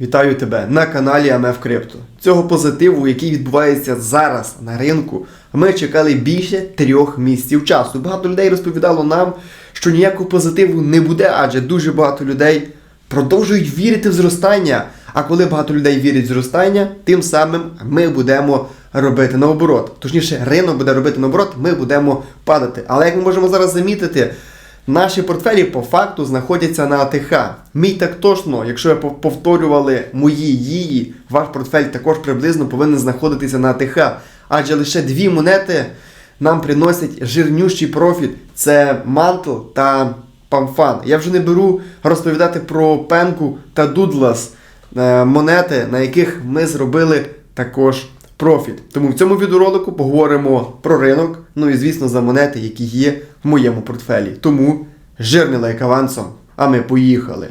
Вітаю тебе на каналі АМФ Крипто. Цього позитиву, який відбувається зараз на ринку, ми чекали більше трьох місяців часу. Багато людей розповідало нам, що ніякого позитиву не буде, адже дуже багато людей продовжують вірити в зростання. А коли багато людей вірять в зростання, тим самим ми будемо робити наоборот. Точніше, ринок буде робити наоборот, ми будемо падати. Але як ми можемо зараз замітити, Наші портфелі по факту знаходяться на АТХ. Мій так точно, якщо ви повторювали мої її, ваш портфель також приблизно повинен знаходитися на АТХ. Адже лише дві монети нам приносять жирнющий профіт. Це мантл та памфан. Я вже не беру розповідати про пенку та дудлас е, монети, на яких ми зробили також профіт. Тому в цьому відеоролику поговоримо про ринок, ну і звісно за монети, які є в моєму портфелі. Тому жирний лайк авансом, а ми поїхали.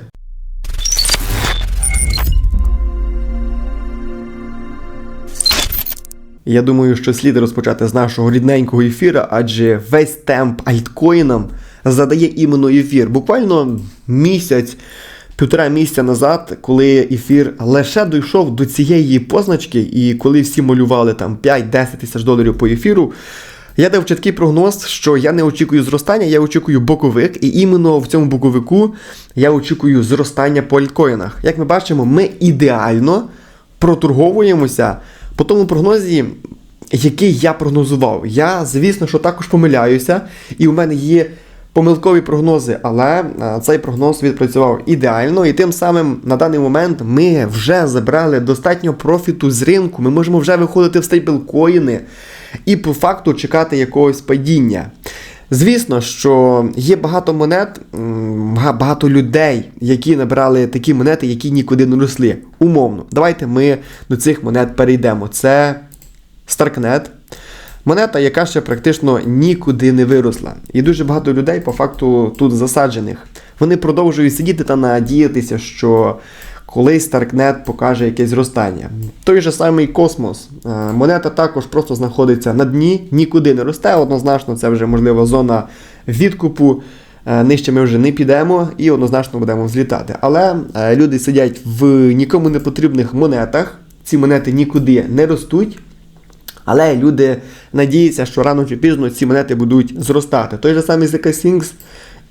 Я думаю, що слід розпочати з нашого рідненького ефіра, адже весь темп альткоїнам задає іменно ефір. Буквально місяць, півтора місяця назад, коли ефір лише дійшов до цієї позначки, і коли всі малювали там 5-10 тисяч доларів по ефіру. Я дав чіткий прогноз, що я не очікую зростання, я очікую боковик, і іменно в цьому боковику я очікую зростання по альткоїнах. Як ми бачимо, ми ідеально проторговуємося по тому прогнозі, який я прогнозував. Я, звісно, що також помиляюся, і у мене є помилкові прогнози, але е, цей прогноз відпрацював ідеально, і тим самим на даний момент ми вже забрали достатньо профіту з ринку. Ми можемо вже виходити в стейблкоїни і по факту чекати якогось падіння. Звісно, що є багато монет, багато людей, які набрали такі монети, які нікуди не росли. Умовно, давайте ми до цих монет перейдемо. Це Starknet. Монета, яка ще практично нікуди не виросла. І дуже багато людей по факту тут засаджених. Вони продовжують сидіти та надіятися, що колись Starknet покаже якесь зростання. Той же самий космос. Е, Монета також просто знаходиться на дні, нікуди не росте. Однозначно, це вже можливо зона відкупу. Е, Нижче ми вже не підемо і однозначно будемо взлітати. Але е, люди сидять в нікому не потрібних монетах. Ці монети нікуди не ростуть. Але люди надіються, що рано чи пізно ці монети будуть зростати. Той же самий ZK Things,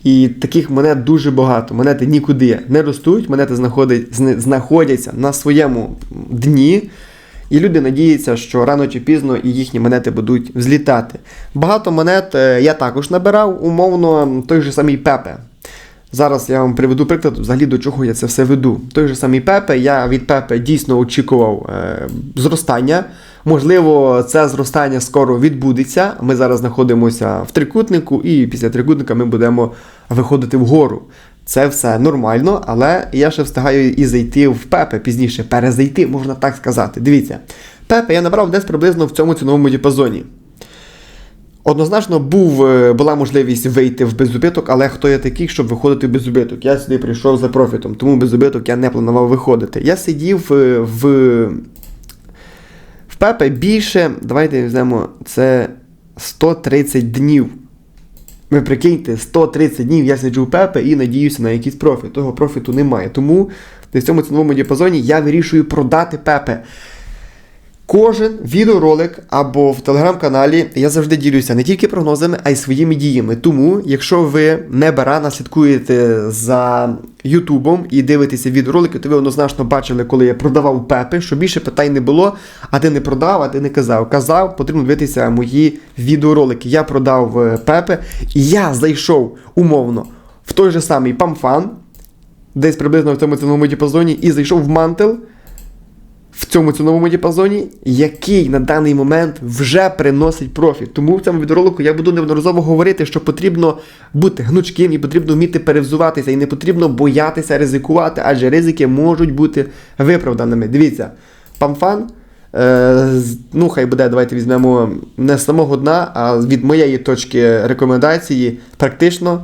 і таких монет дуже багато. Монети нікуди не ростуть, монети знаходять, знаходяться на своєму дні. І люди надіються, що рано чи пізно і їхні монети будуть взлітати. Багато монет е, я також набирав, умовно, той же самий Пепе. Зараз я вам приведу приклад, взагалі до чого я це все веду. Той же самий Пепе, я від Пепе дійсно очікував е, зростання. Можливо, це зростання скоро відбудеться. Ми зараз знаходимося в трикутнику, і після трикутника ми будемо виходити вгору. Це все нормально, але я ще встигаю і зайти в Пепе пізніше, перезайти, можна так сказати. Дивіться, Пепе я набрав десь приблизно в цьому ціновому діапазоні. Однозначно був, е, була можливість вийти в безубиток, але хто я такий, щоб виходити в безубиток? Я сюди прийшов за профітом, тому без убиток я не планував виходити. Я сидів е, в, Пепе більше, давайте візьмемо, це 130 днів. Ви прикиньте, 130 днів я сиджу у Пепе і надіюся на якийсь профіт. Того профіту немає. Тому в цьому ціновому діапазоні я вирішую продати Пепе. Кожен відеоролик або в телеграм-каналі я завжди ділюся не тільки прогнозами, а й своїми діями. Тому, якщо ви не барана слідкуєте за Ютубом і дивитеся відеоролики, то ви однозначно бачили, коли я продавав пепи, що більше питань не було, а ти не продав, а ти не казав. Казав, потрібно дивитися мої відеоролики. Я продав е, пепи, і я зайшов умовно в той же самий памфан, десь приблизно в цьому ціновому діапазоні, і зайшов в мантел в цьому ціновому діапазоні, який на даний момент вже приносить профіт. Тому в цьому відеоролику я буду неодноразово говорити, що потрібно бути гнучким і потрібно вміти перевзуватися, і не потрібно боятися ризикувати, адже ризики можуть бути виправданими. Дивіться, памфан. Е, ну, хай буде, давайте візьмемо не з самого дна, а від моєї точки рекомендації, практично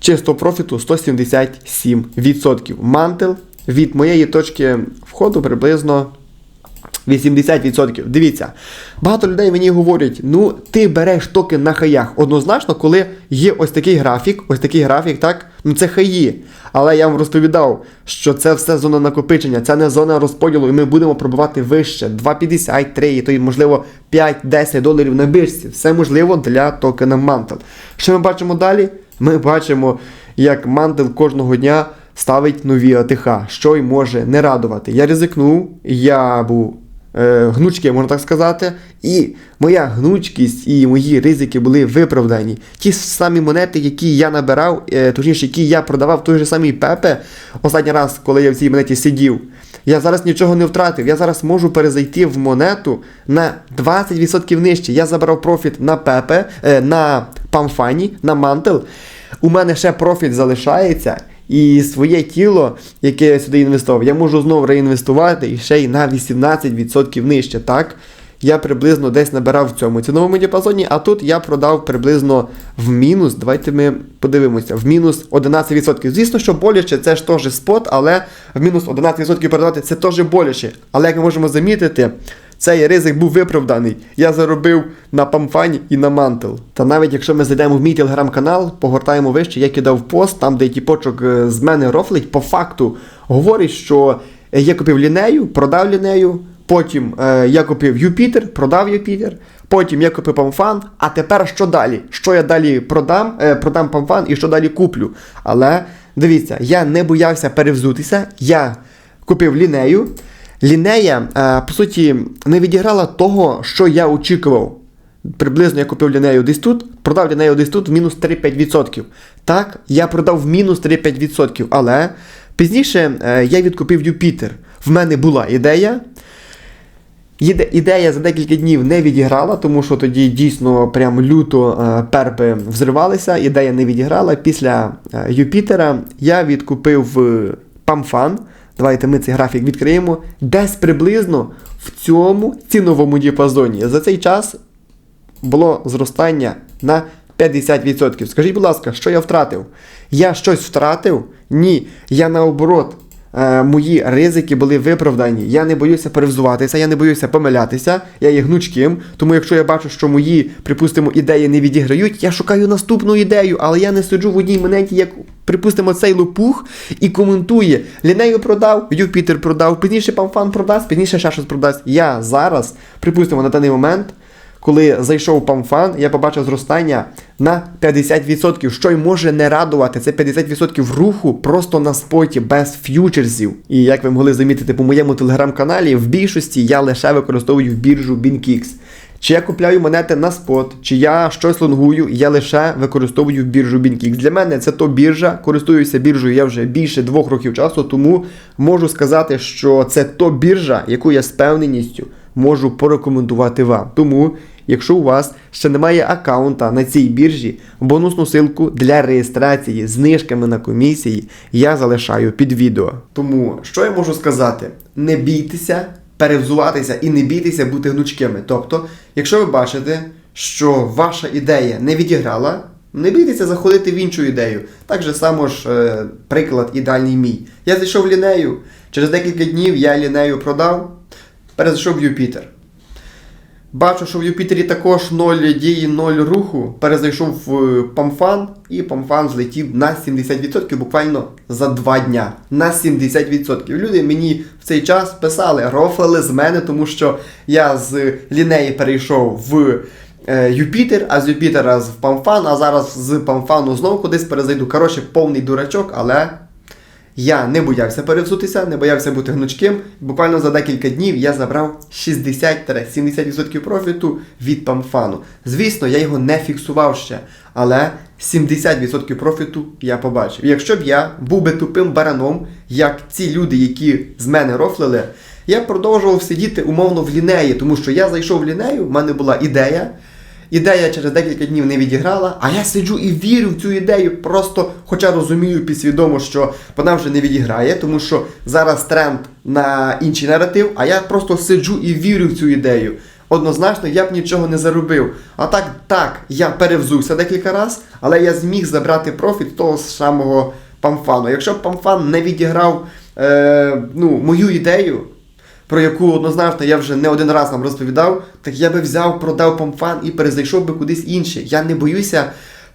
чистого профіту 177%. Мантел від моєї точки входу приблизно 80%. Дивіться, багато людей мені говорять: ну, ти береш токен на хаях. Однозначно, коли є ось такий графік, ось такий графік, так, ну це хаї. Але я вам розповідав, що це все зона накопичення, це не зона розподілу, і ми будемо пробувати вище 2,50, 3, то й, можливо 5-10 доларів на біржці. Все можливо для токена Mantle. Що ми бачимо далі? Ми бачимо, як Mantle кожного дня ставить нові АТХ, що й може не радувати. Я ризикнув, я був е, гнучкий, можна так сказати, і моя гнучкість і мої ризики були виправдані. Ті самі монети, які я набирав, е, точніше, які я продавав той же самий Пепе, останній раз, коли я в цій монеті сидів. Я зараз нічого не втратив. Я зараз можу перезайти в монету на 20% нижче. Я забрав профіт на Пепе, е, на Памфані, на Мантел. У мене ще профіт залишається. І своє тіло, яке я сюди інвестував, я можу знову реінвестувати і ще й на 18% нижче. Так? Я приблизно десь набирав в цьому ціновому діапазоні, а тут я продав приблизно в мінус. Давайте ми подивимося, в мінус 11%. Звісно, що боляче, це ж теж спот, але в мінус 11% продавати це теж боляче. Але як ми можемо замітити, цей ризик був виправданий. Я заробив на памфані і на мантел. Та навіть якщо ми зайдемо в мій телеграм-канал, погортаємо вище, я кидав пост, там, де тіпочок е, з мене рофлить, по факту говорить, що я купив лінею, продав лінею. Потім е, я купив Юпітер, продав Юпітер. Потім я купив Памфан. А тепер що далі? Що я далі продам? Е, продам Памфан і що далі куплю. Але дивіться, я не боявся перевзутися. Я купив лінею. Лінея, е, по суті, не відіграла того, що я очікував. Приблизно я купив лінею десь тут, продав лінею десь тут в мінус 3-5%. Так, я продав в мінус 3-5%. Але пізніше е, я відкупив Юпітер. В мене була ідея. Іде- Ідея за декілька днів не відіграла, тому що тоді дійсно прям люто е, перпи взривалися. Ідея не відіграла. Після Юпітера я відкупив Памфан. Давайте ми цей графік відкриємо. Десь приблизно в цьому ціновому діапазоні. За цей час було зростання на 50%. Скажіть, будь ласка, що я втратив? Я щось втратив? Ні. Я наоборот. Е, Мої ризики були виправдані. Я не боюся перевзуватися, я не боюся помилятися, я є гнучким. Тому якщо я бачу, що мої, припустимо, ідеї не відіграють, я шукаю наступну ідею, але я не сиджу в одній монеті, як, припустимо, цей лопух і коментує. Лінею продав, Юпітер продав, пізніше Памфан продасть, пізніше ще щось продасть. Я зараз, припустимо, на даний момент коли зайшов памфан, я побачив зростання на 50%, що й може не радувати. Це 50% руху просто на споті без ф'ючерсів. І як ви могли замітити по моєму телеграм-каналі, в більшості я лише використовую біржу BinKix. Чи я купляю монети на спот, чи я щось лонгую, я лише використовую біржу BinKix. Для мене це то біржа, користуюся біржею я вже більше двох років часу, тому можу сказати, що це то біржа, яку я з певненістю можу порекомендувати вам. Тому, якщо у вас ще немає аккаунта на цій біржі, бонусну силку для реєстрації знижками на комісії я залишаю під відео. Тому що я можу сказати? Не бійтеся перевзуватися і не бійтеся бути гнучкими. Тобто, якщо ви бачите, що ваша ідея не відіграла, не бійтеся заходити в іншу ідею. Так же само ж е, приклад ідеальний мій. Я зайшов лінею, через декілька днів я лінею продав, перезайшов Юпітер. Бачу, що в Юпітері також 0 дії, 0 руху. Перезайшов в Памфан, і Памфан злетів на 70% буквально за 2 дня. На 70%. Люди мені в цей час писали, рофали з мене, тому що я з лінеї перейшов в е, Юпітер, а з Юпітера в Памфан, а зараз з Памфану знову кудись перезайду. Коротше, повний дурачок, але. Я не боявся перевзутися, не боявся бути гнучким. Буквально за декілька днів я забрав 60-70% профіту від памфану. Звісно, я його не фіксував ще, але 70% профіту я побачив. Якщо б я був би тупим бараном, як ці люди, які з мене рофлили, я б продовжував сидіти умовно в лінеї, тому що я зайшов в лінею, в мене була ідея. Ідея через декілька днів не відіграла, а я сиджу і вірю в цю ідею, просто хоча розумію підсвідомо, що вона вже не відіграє, тому що зараз тренд на інший наратив, а я просто сиджу і вірю в цю ідею. Однозначно, я б нічого не заробив. А так, так, я перевзувся декілька разів, але я зміг забрати профіт того самого памфану. Якщо б памфан не відіграв е, ну, мою ідею, про яку однозначно я вже не один раз вам розповідав, так я би взяв, продав памфан і перезайшов би кудись інше. Я не боюся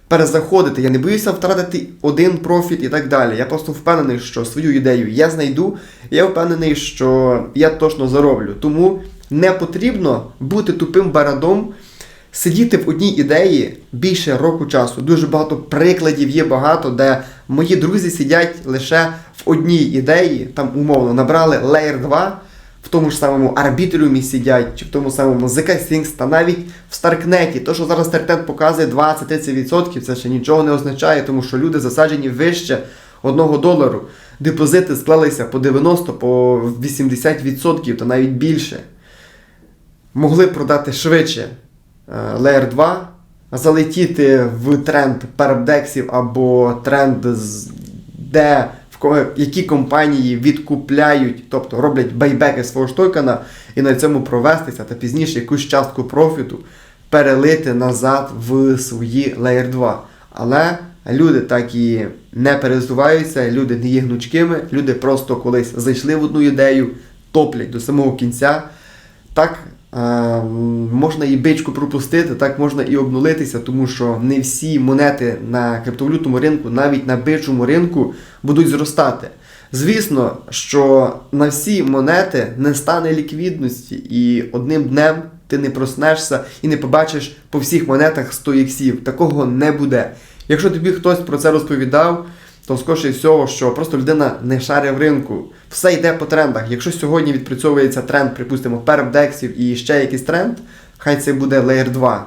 перезаходити, я не боюся втратити один профіт і так далі. Я просто впевнений, що свою ідею я знайду, я впевнений, що я точно зароблю. Тому не потрібно бути тупим барадом. Сидіти в одній ідеї більше року часу. Дуже багато прикладів є багато, де мої друзі сидять лише в одній ідеї, там умовно набрали Layer 2, в тому ж самому арбітріумі сидять, чи в тому самому ZK Things, та навіть в Старкнеті. То, що зараз Старкнет показує 20-30%, це ще нічого не означає, тому що люди засаджені вище 1 долару. Депозити склалися по 90, по 80% та навіть більше. Могли продати швидше е, Layer 2, залетіти в тренд перебдексів або тренд, де які компанії відкупляють, тобто роблять байбеки свого ж токена і на цьому провестися та пізніше якусь частку профіту перелити назад в свої Layer 2. Але люди так і не пересуваються, люди не є гнучкими, люди просто колись зайшли в одну ідею, топлять до самого кінця. Так е, можна і бичку пропустити, так можна і обнулитися, тому що не всі монети на криптовалютному ринку, навіть на бичому ринку, будуть зростати. Звісно, що на всі монети не стане ліквідності, і одним днем ти не проснешся і не побачиш по всіх монетах 100 іксів. Такого не буде. Якщо тобі хтось про це розповідав, то скоріше всього, що просто людина не шарить в ринку. Все йде по трендах. Якщо сьогодні відпрацьовується тренд, припустимо, перебдексів і ще якийсь тренд, хай це буде Layer 2,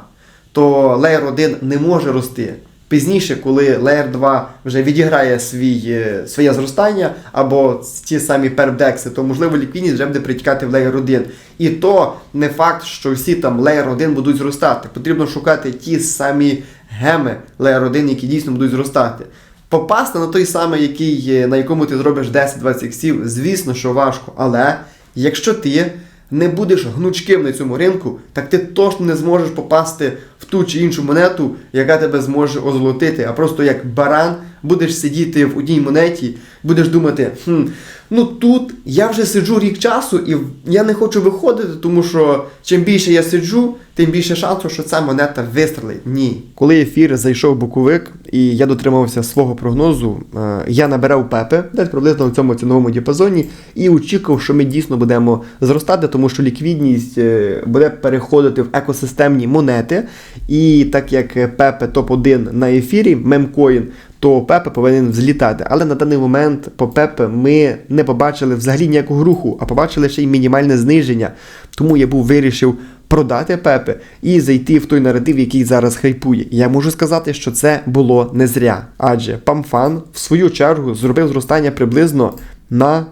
то Layer 1 не може рости. Пізніше, коли Layer 2 вже відіграє свій, е, своє зростання, або ті самі пербдекси, то можливо ліквідність вже буде притікати в Layer 1. І то не факт, що всі там Layer 1 будуть зростати. Потрібно шукати ті самі геми Layer 1, які дійсно будуть зростати. Попасти на той самий, який, на якому ти зробиш 10-20 іксів, звісно, що важко. Але якщо ти не будеш гнучким на цьому ринку, так ти точно не зможеш попасти в ту чи іншу монету, яка тебе зможе озолотити, а просто як баран будеш сидіти в одній монеті, будеш думати, хм, ну тут я вже сиджу рік часу і я не хочу виходити, тому що чим більше я сиджу, тим більше шансу, що ця монета вистрелить. Ні. Коли ефір зайшов боковик і я дотримався свого прогнозу, е, я набирав пепи десь приблизно в цьому ціновому діапазоні і очікував, що ми дійсно будемо зростати, тому що ліквідність е, буде переходити в екосистемні монети. І так як Пепе топ-1 на ефірі, мемкоін, то Пепе повинен взлітати. Але на даний момент по Пепе ми не побачили взагалі ніякого руху, а побачили ще й мінімальне зниження. Тому я був вирішив продати Пепе і зайти в той наратив, який зараз хайпує. Я можу сказати, що це було не зря. Адже Памфан в свою чергу зробив зростання приблизно на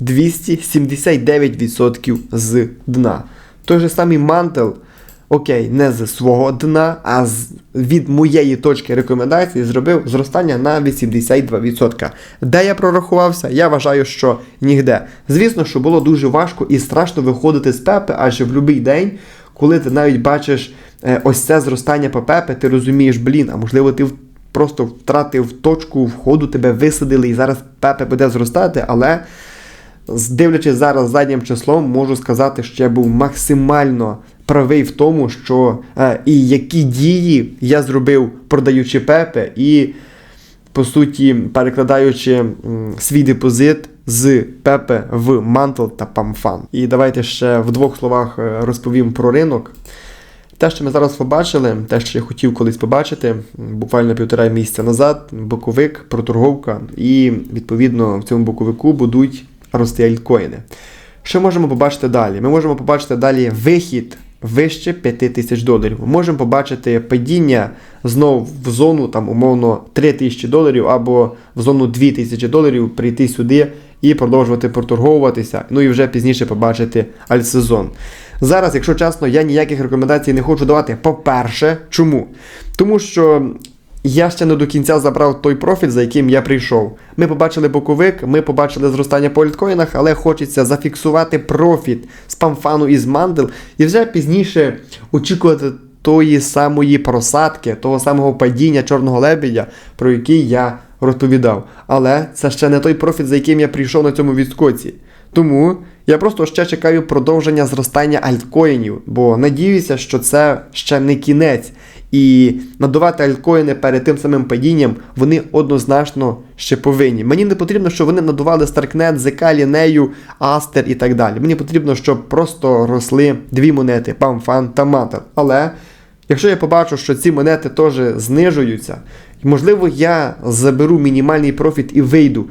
279% з дна. Той же самий мантел, окей, не з свого дна, а з, від моєї точки рекомендації зробив зростання на 82%. Де я прорахувався? Я вважаю, що нігде. Звісно, що було дуже важко і страшно виходити з пепи, адже в будь-який день, коли ти навіть бачиш е, ось це зростання по пепи, ти розумієш, блін, а можливо, ти просто втратив точку входу, тебе висадили, і зараз пепе буде зростати, але. Дивлячись зараз заднім числом, можу сказати, що я був максимально правий в тому, що е, і які дії я зробив, продаючи пепе, і по суті перекладаючи м, свій депозит з пепе в мантл та памфан. І давайте ще в двох словах е, розповім про ринок. Те, що ми зараз побачили, те, що я хотів колись побачити, буквально півтора місяця назад, боковик, проторговка, і відповідно в цьому боковику будуть рости альткоїни. Що можемо побачити далі? Ми можемо побачити далі вихід вище 5 тисяч доларів. Ми можемо побачити падіння знову в зону там умовно 3 тисячі доларів або в зону 2 тисячі доларів прийти сюди і продовжувати проторговуватися. Ну і вже пізніше побачити альтсезон. Зараз, якщо чесно, я ніяких рекомендацій не хочу давати. По-перше, чому? Тому що я ще не до кінця забрав той профіль, за яким я прийшов. Ми побачили боковик, ми побачили зростання по альткоїнах, але хочеться зафіксувати профіт памфану із мандел, і вже пізніше очікувати тої самої просадки, того самого падіння чорного лебедя, про який я розповідав. Але це ще не той профіт, за яким я прийшов на цьому відскоці. Тому я просто ще чекаю продовження зростання альткоїнів, бо надіюся, що це ще не кінець. І надувати альткоїни перед тим самим падінням вони однозначно ще повинні. Мені не потрібно, щоб вони надували Старкнет, ЗК, Лінею, Астер і так далі. Мені потрібно, щоб просто росли дві монети Памфан та Мантел. Але якщо я побачу, що ці монети теж знижуються, можливо, я заберу мінімальний профіт і вийду.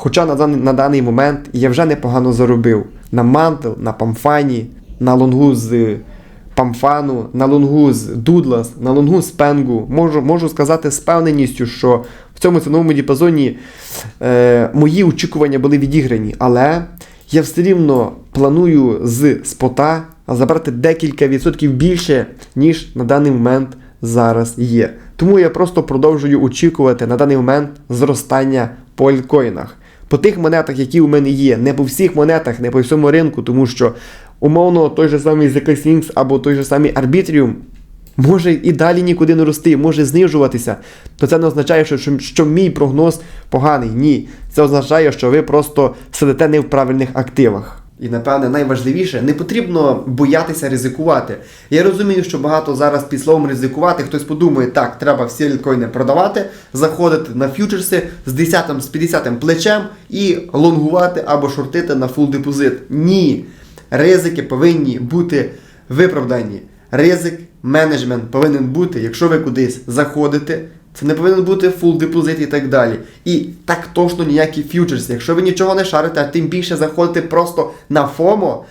Хоча на даний, на даний момент я вже непогано заробив на Мантел, на Памфані, на лонгу з Памфану, на лонгу з Дудлас, на лонгу з Пенгу. Можу, можу сказати з певненістю, що в цьому ціновому діапазоні е, мої очікування були відіграні, але я все рівно планую з спота забрати декілька відсотків більше, ніж на даний момент зараз є. Тому я просто продовжую очікувати на даний момент зростання по альткоїнах. По тих монетах, які у мене є, не по всіх монетах, не по всьому ринку, тому що умовно той же самий ZK Sphinx або той же самий Arbitrium може і далі нікуди не рости, може знижуватися, то це не означає, що, що, що мій прогноз поганий. Ні. Це означає, що ви просто сидите не в правильних активах. І напевне найважливіше, не потрібно боятися ризикувати. Я розумію, що багато зараз під словом ризикувати, хтось подумає, так, треба всі альткоїни продавати, заходити на фьючерси з 10 з 50 плечем і лонгувати або шортити на фул депозит. Ні. Ризики повинні бути виправдані. Ризик, менеджмент повинен бути, якщо ви кудись заходите. Це не повинен бути фул депозит і так далі. І так точно ніякі фьючерси. Якщо ви нічого не шарите, а тим більше заходите просто на ФОМО,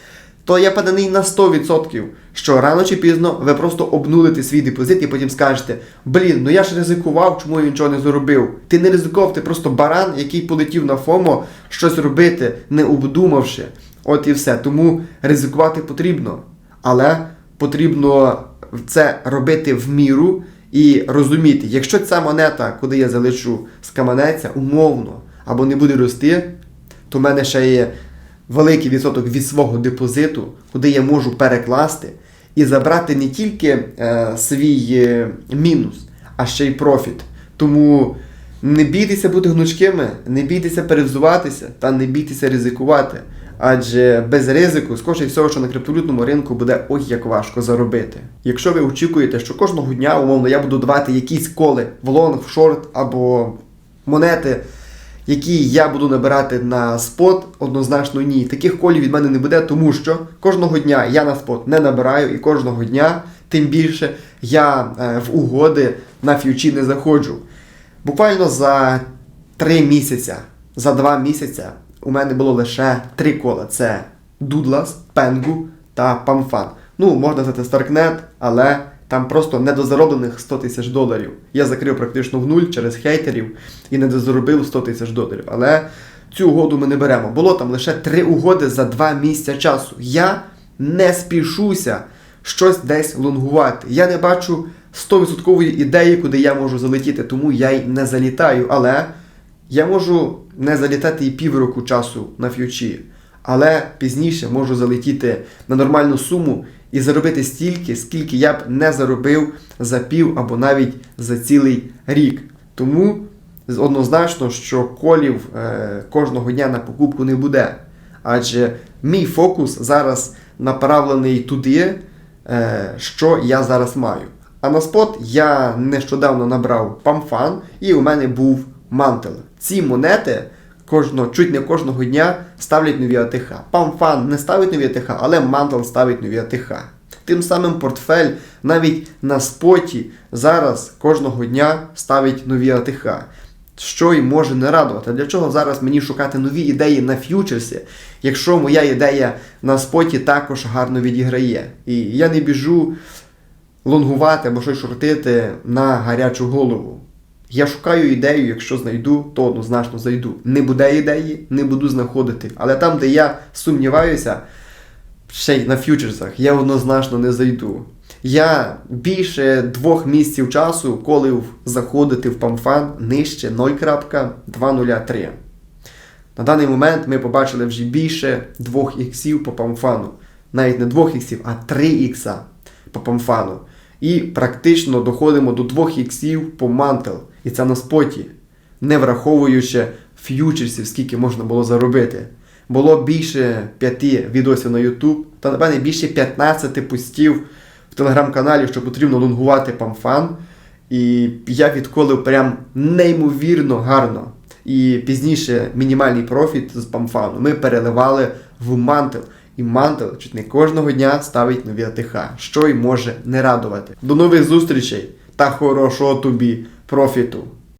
то я поданий на 100%, що рано чи пізно ви просто обнулите свій депозит і потім скажете: блін, ну я ж ризикував, чому я нічого не заробив. Ти не ризикував, ти просто баран, який полетів на ФОМО щось робити, не обдумавши. От і все. Тому ризикувати потрібно. Але потрібно це робити в міру і розуміти, якщо ця монета, куди я залишу, скаманеться умовно або не буде рости, то в мене ще є великий відсоток від свого депозиту, куди я можу перекласти і забрати не тільки е, свій е, мінус, а ще й профіт. Тому не бійтеся бути гнучкими, не бійтеся перевзуватися та не бійтеся ризикувати. Адже без ризику, скоріше всього, що на криптовалютному ринку буде ой як важко заробити. Якщо ви очікуєте, що кожного дня, умовно, я буду давати якісь коли в лонг, в шорт або монети, які я буду набирати на спот, однозначно ні. Таких колів від мене не буде, тому що кожного дня я на спот не набираю, і кожного дня, тим більше, я е, в угоди на ф'ючі не заходжу. Буквально за 3 місяці, за 2 місяці у мене було лише три кола: це Дудлас, Пенгу та Памфан. Ну, можна сказати Старкнет, але там просто недозароблених 100 тисяч доларів. Я закрив практично в нуль через хейтерів і недозаробив 100 тисяч доларів. Але цю угоду ми не беремо. Було там лише три угоди за два місяці часу. Я не спішуся щось десь лонгувати. Я не бачу 100% ідеї, куди я можу залетіти, тому я й не залітаю. Але я можу не залітати і півроку часу на ф'ючі, але пізніше можу залетіти на нормальну суму і заробити стільки, скільки я б не заробив за пів або навіть за цілий рік. Тому однозначно, що колів е, кожного дня на покупку не буде. Адже мій фокус зараз направлений туди, е, що я зараз маю. А на спот я нещодавно набрав памфан, і у мене був мантел. Ці монети кожного, чуть не кожного дня ставлять нові АТХ. Памфан не ставить нові АТХ, але мантел ставить нові АТХ. Тим самим портфель навіть на споті зараз кожного дня ставить нові АТХ. Що й може не радувати. Для чого зараз мені шукати нові ідеї на ф'ючерсі, якщо моя ідея на споті також гарно відіграє. І я не біжу лонгувати або щось шортити на гарячу голову. Я шукаю ідею, якщо знайду, то однозначно зайду. Не буде ідеї, не буду знаходити. Але там, де я сумніваюся, ще й на фьючерсах, я однозначно не зайду. Я більше двох місяців часу, коли заходити в памфан нижче 0.203. На даний момент ми побачили вже більше 2 іксів по памфану. Навіть не 2 іксів, а 3 ікса по памфану. І практично доходимо до 2 іксів по мантел. І це на споті, не враховуючи ф'ючерсів, скільки можна було заробити. було більше 5 відосів на YouTube, та напевне більше 15 постів в телеграм-каналі, що потрібно лонгувати памфан. І я відколив прям неймовірно гарно. І пізніше мінімальний профіт з памфану ми переливали в мантел. І мантел чуть не кожного дня ставить нові АТХ, що й може не радувати. До нових зустрічей та хорошого тобі профіту!